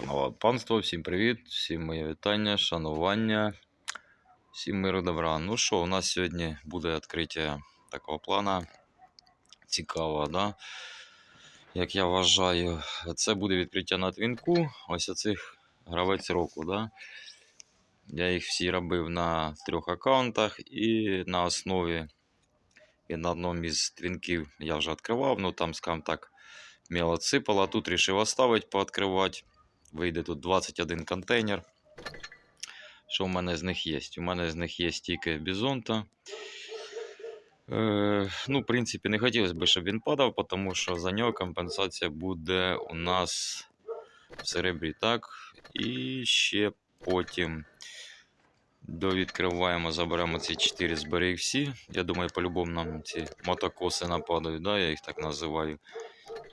Шановне панство, всім привіт, всім моє вітання, шанування, всім миру добра. Ну що, у нас сьогодні буде відкриття такого плана. Цікаво, да? Як я вважаю, це буде відкриття на твінку. Ось оцих гравець року. Да? Я їх всі робив на трьох аккаунтах і на основі і на одному із твінків я вже відкривав, ну там, скажімо так, мело ципало. Тут рішив оставити, пооткривати. Вийде тут 21 контейнер. Що в мене з них є? У мене з них є тільки бізонта. Е, ну, в принципі, не хотілося б, щоб він падав, тому що за нього компенсація буде у нас в серебрі. Так. І ще потім довідкриваємо, заберемо ці 4 збери всі. Я думаю, по-любому нам ці мотокоси нападають, да? я їх так називаю.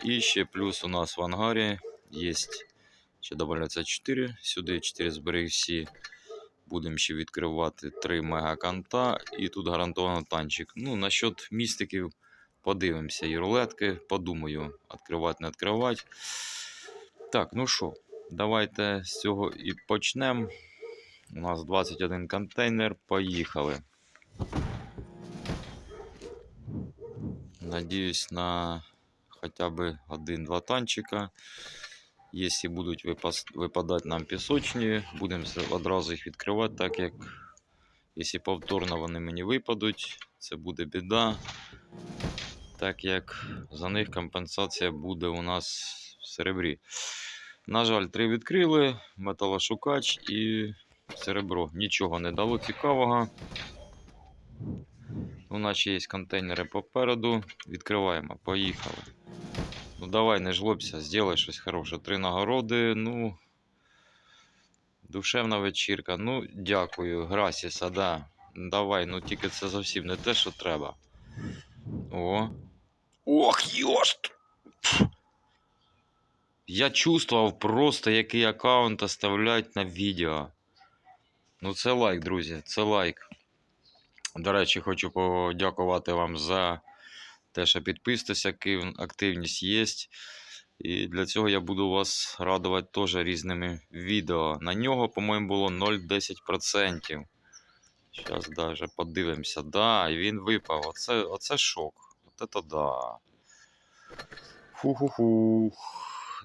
І ще плюс у нас в ангарі є ще додається 4. Сюди 4 збери всі. Будемо ще відкривати 3 мегаканта. І тут гарантовано танчик. Ну, насчет містиків подивимося. І рулетки, подумаю, відкривати, не відкривати. Так, ну що, давайте з цього і почнемо. У нас 21 контейнер. Поїхали. Надіюсь на хоча б один-два танчика. Якщо будуть випадати нам пісочні, будемо одразу їх відкривати, так як якщо повторно вони мені випадуть, це буде біда. Так як за них компенсація буде у нас в серебрі. На жаль, три відкрили, металошукач і серебро. Нічого не дало цікавого. У нас ще є контейнери попереду. Відкриваємо, поїхали. Ну давай, не жлобся, сделай щось хороше. Три нагороди, ну. Душевна вечірка. Ну, дякую, Грасіса, да. Давай, ну тільки це зовсім не те, що треба. О. Ох, йошт! Я чувствував просто, який аккаунт оставлять на відео. Ну, це лайк, друзі, це лайк. До речі, хочу подякувати вам за те, що підписуєтесь, активність є. І для цього я буду вас радувати теж різними відео. На нього, по-моєму, було 0,10%. Зараз даже подивимося. Да, і він випав. Оце, оце шок. От це да. Фу-ху-ху.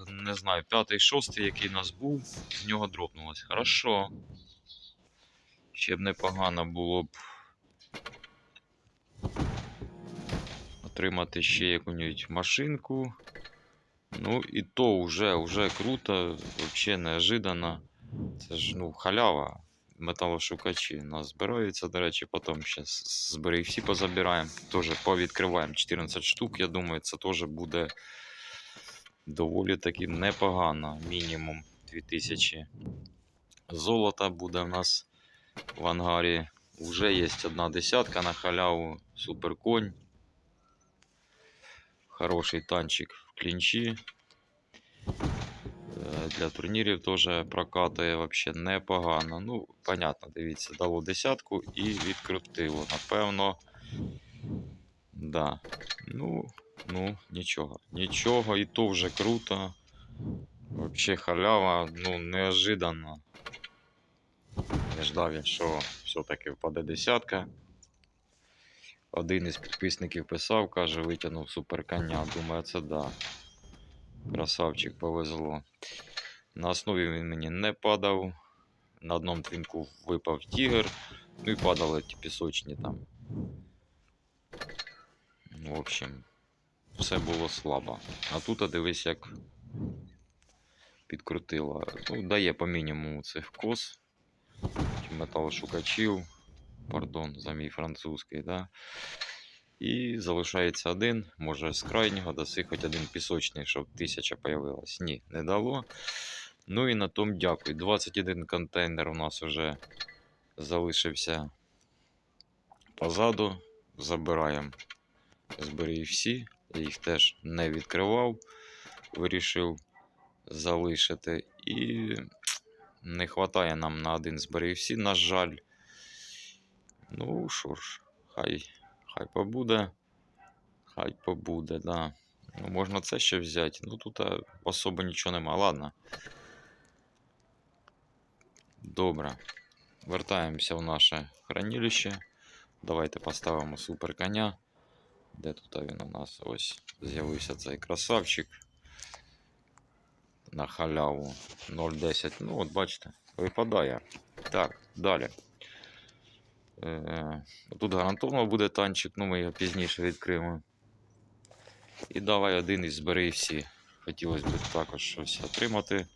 Не знаю, п'ятий, шостий, який у нас був, з нього дропнулось. Хорошо. Ще б непогано було б отримати ще яку-небудь машинку. Ну і то вже, вже круто, взагалі неожиданно. Це ж ну, халява. Металошукачі у нас збираються, до речі, потім зараз збери всі позабираємо. Теж повідкриваємо 14 штук. Я думаю, це теж буде доволі таки непогано. Мінімум 2000 золота буде в нас в ангарі. Уже є одна десятка на халяву, суперконь. Хороший танчик в клінчі. Е, Для турнірів теж прокатує вообще непогано. Ну, понятно, дивіться, дало десятку і відкрутило. Напевно. Да. Ну, ну, нічого. Нічого, і то вже круто. Вообще халява, ну, неожиданно. Не ждав я, що все-таки впаде десятка. Один із підписників писав, каже, витягнув суперконя. Думаю, це да. Красавчик повезло. На основі він мені не падав. На одному твінку випав тігр. Ну і падали ті пісочні там. В общем, все було слабо. А тут а дивись, як підкрутило. Ну, дає по мінімуму цих кос. Металошукачів. Пардон, за мій французький, да? І залишається один. Може з крайнього даси хоч один пісочний, щоб тисяча появилась. Ні, не дало. Ну і на тому дякую. 21 контейнер у нас вже залишився позаду. Забираємо збери всі. Я їх теж не відкривав. Вирішив залишити. І не вистачає нам на один збери всі, на жаль. Ну, що ж, хай, хай побуде. Хай побуде, да. Ну, можна це ще взяти. Ну тут а, особо нічого нема. Ладно. Добре. Вертаємося в наше хранилище. Давайте поставимо супер коня. Де тут він у нас? Ось з'явився цей красавчик. На халяву 0,10. Ну, от бачите, випадає. Так, далі. Е, тут гарантовано буде танчик, ну ми його пізніше відкриємо. І давай один із збери всі. Хотілося б також щось отримати.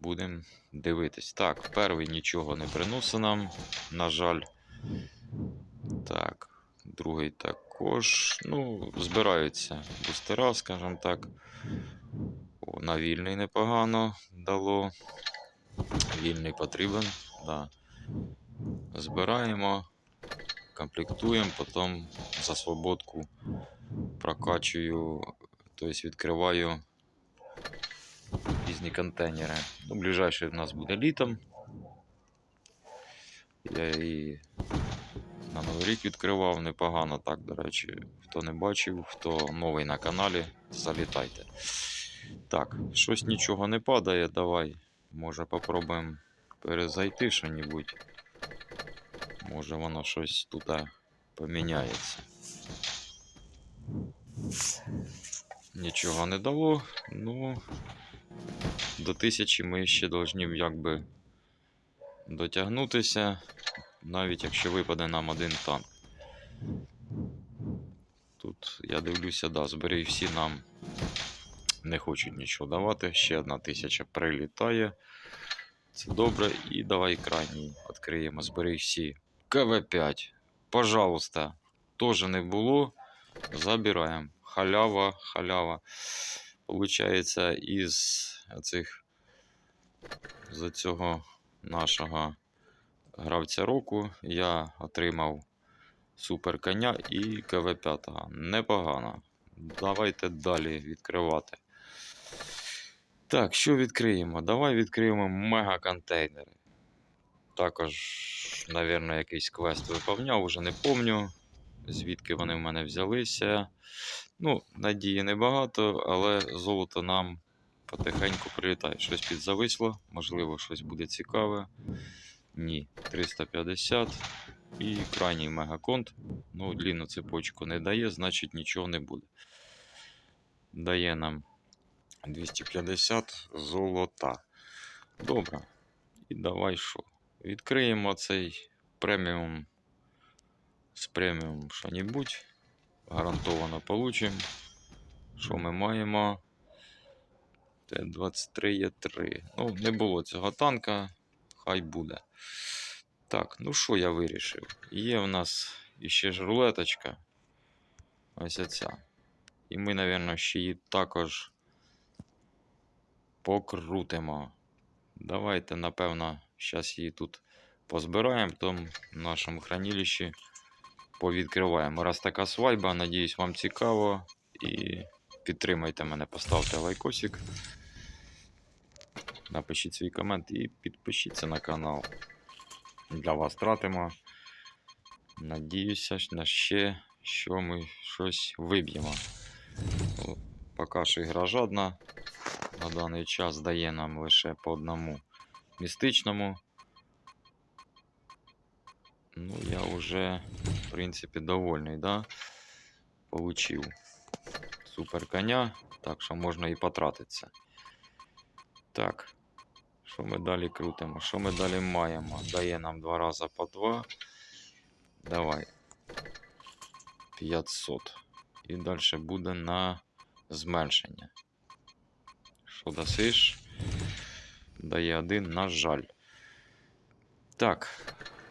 Будемо дивитись. Так, перший нічого не приносить нам, на жаль. Так, другий також. Ну, збираються бустера, скажімо так. О, на вільний непогано дало. Вільний потрібен, да. Збираємо, комплектуємо, потім за свободку прокачую, тобто відкриваю різні контейнери. Ну, ближайший в нас буде літом. Я і на Новий рік відкривав непогано так, до речі. Хто не бачив, хто новий на каналі, залітайте. Так, щось нічого не падає, давай. Може попробуємо перезайти що-небудь. Може воно щось тут поміняється. Нічого не дало. Ну, до тисячі ми ще повинні якби дотягнутися, навіть якщо випаде нам один танк. Тут я дивлюся, да, збери всі нам не хочуть нічого давати. Ще одна тисяча прилітає. Це добре. І давай крайній відкриємо. Збери всі. КВ5. Пожалуйста. Тоже не було. Забираємо. Халява, халява. Получається, із цих з цього нашого гравця року я отримав супер коня і КВ5. Непогано. Давайте далі відкривати. Так, що відкриємо? Давай відкриємо мега-контейнери. Також, напевно, якийсь квест виповняв, уже не помню, звідки вони в мене взялися. Ну, надії небагато, але золото нам потихеньку прилітає. Щось підзависло, можливо, щось буде цікаве. Ні, 350 і крайній мегаконт. Ну, длінну цепочку не дає, значить нічого не буде. Дає нам 250 золота. Добре. І давай що? Відкриємо цей преміум з преміум що-небудь. Гарантовано получимо. Що ми маємо? Т-23 є 3. Ну, не було цього танка, хай буде. Так, ну що я вирішив? Є в нас іще ж рулеточка. Ось оця. І ми, мабуть, ще її також покрутимо. Давайте, напевно, зараз її тут позбираємо, там в нашому хранилищі повідкриваємо. Раз така свайба, надіюсь, вам цікаво. І підтримайте мене, поставте лайкосик. Напишіть свій комент і підпишіться на канал. Для вас тратимо. Надіюся на ще, що ми щось виб'ємо. Поки що ігра жадна. На даний час дає нам лише по одному містичному. Ну, я вже, в принципі, довольний, да? Получив супер коня, так що можна і потратитися. Так, що ми далі крутимо? Що ми далі маємо? Дає нам два рази по два. Давай. 500. І далі буде на зменшення. Що дасиш? Дає один, на жаль. Так,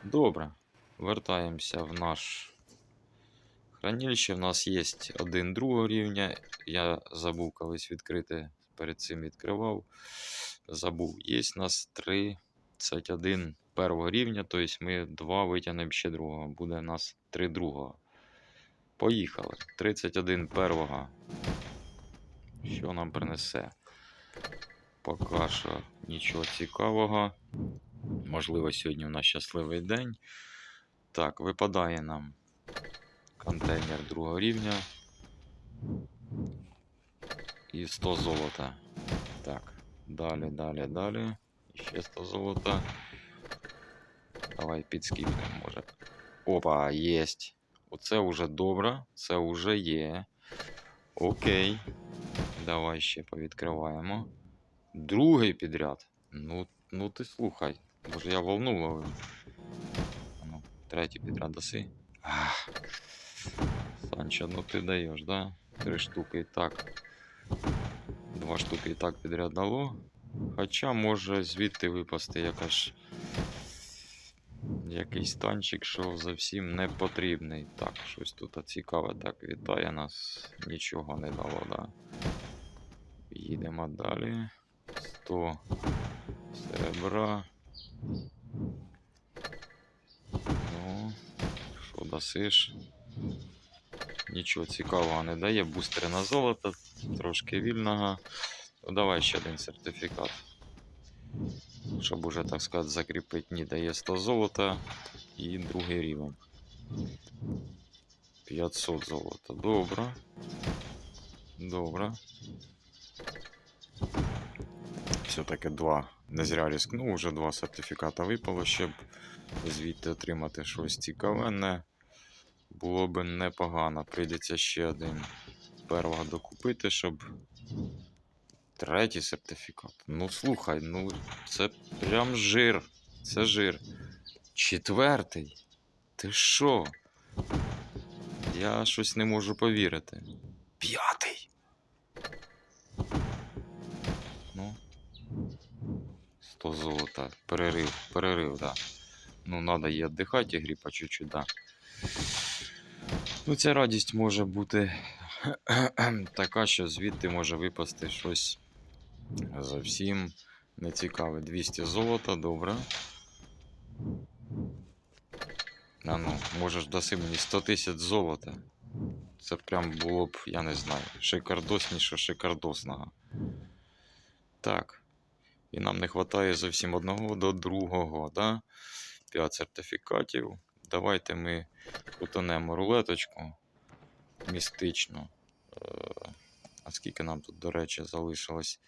добре. Вертаємося в наш хранилище. В нас є один другого рівня. Я забув колись відкрити, перед цим відкривав. Забув. Є у нас 31 першого рівня, тобто ми два витягнемо ще другого. Буде у нас 3 другого. Поїхали. 31 первого. Що нам принесе? Поки що нічого цікавого. Можливо, сьогодні у нас щасливий день. Так, випадає нам контейнер другого рівня. І 100 золота. Так, далі, далі, далі. Ще 100 золота. Давай підскіпнемо, може. Опа, єсть. Оце вже добре. Це вже є. Окей. Давай ще повідкриваємо. Другий підряд. Ну, ну ти слухай. Може я волну. Ну, третій підряд даси. Ах. Санчо, ну ти даєш, да? Три штуки і так. Два штуки і так підряд дало. Хоча може звідти випасти якась. Якийсь танчик, що зовсім не потрібний. Так, щось тут цікаве так вітає нас. Нічого не дало, да. Їдемо далі. 100 серебра. Ну, що дасиш? Нічого цікавого не дає. Бустери на золото, трошки вільного. Ну, давай ще один сертифікат. Щоб уже, так сказати, закріпити. Ні, дає 100 золота і другий рівень. 500 золота. Добре. Добре. Все-таки два. Не рискнув, вже два сертифіката випало, щоб звідти отримати щось цікавенне. Було би непогано. Прийдеться ще один первого докупити, щоб. Третій сертифікат. Ну слухай, ну це прям жир. Це жир. Четвертий. Ти що? Я щось не можу повірити. П'ятий. 100 золота. Перерив, перерив, да. Ну, надо і віддихати ігрі по чуть-чуть, да. Ну, ця радість може бути така, що звідти може випасти щось зовсім нецікаве. 200 золота, добре. А ну, можеш даси мені 100 тисяч золота. Це прям було б, я не знаю, шикардосніше шикардосного. Так. І нам не вистачає зовсім одного до другого, да? 5 сертифікатів. Давайте ми утонемо рулеточку містичну. Е, А скільки нам тут, до речі, залишилось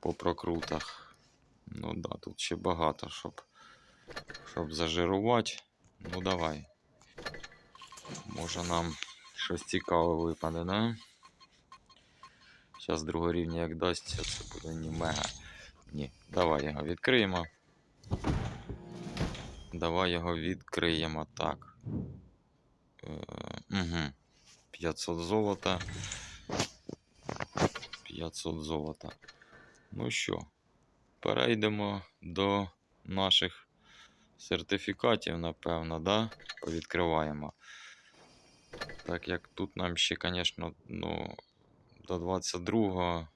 по прокрутах? Ну да, тут ще багато, щоб, щоб зажирувати. Ну давай. Може нам щось цікаве випаде, да? Зараз другого рівня як дасться, це буде не мега. Ні, давай його відкриємо. Давай його відкриємо так. Е, угу. 500 золота. 500 золота. Ну що, перейдемо до наших сертифікатів, напевно, да? Повідкриваємо. Так як тут нам ще, звісно, ну, до 22-го,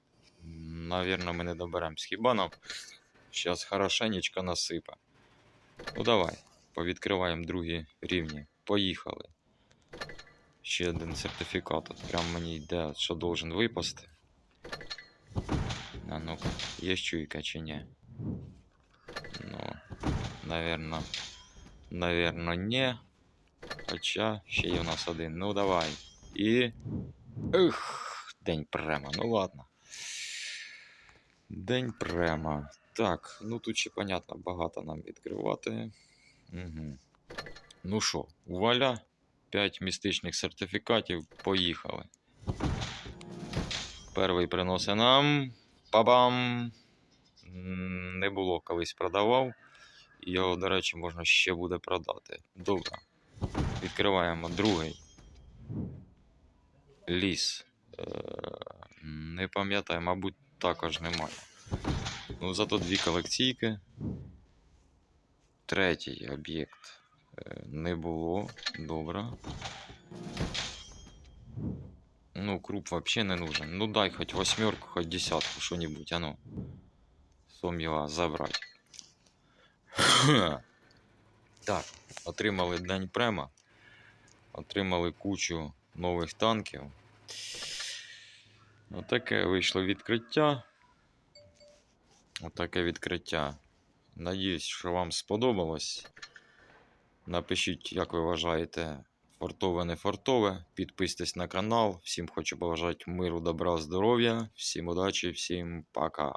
навірно, ми не доберемось. Хіба нам зараз хорошенечко насипе. Ну давай, повідкриваємо другі рівні. Поїхали. Ще один сертифікат. От прям мені йде, що должен випасти. А ну-ка, є чуйка чи ні? Ну, наверно, наверно, не. Хоча ще є у нас один. Ну давай. І. Ех, день према. Ну ладно. День према. Так, ну тут ще, понятно, багато нам відкривати. Угу. Ну що, вуаля, 5 містичних сертифікатів, поїхали. Перший приносить нам. Па-бам! Не було колись продавав. Його, до речі, можна ще буде продати. Добре. Відкриваємо другий. Ліс. Е, Не пам'ятаю, мабуть, також немає. Ну, зато дві колекційки. Третій об'єкт е, не було. Добре. Ну, круп вообще не нужен. Ну дай хоть восьмерку, хоть десятку, что-нибудь, а ну. Сом'єва забрать. так, отримали День Према. Отримали кучу нових танків. Отаке вийшло відкриття. Отаке відкриття. Надіюсь, що вам сподобалось. Напишіть, як ви вважаєте, фортове, не фартове. Підписуйтесь на канал. Всім хочу побажати миру, добра, здоров'я. Всім удачі, всім пока.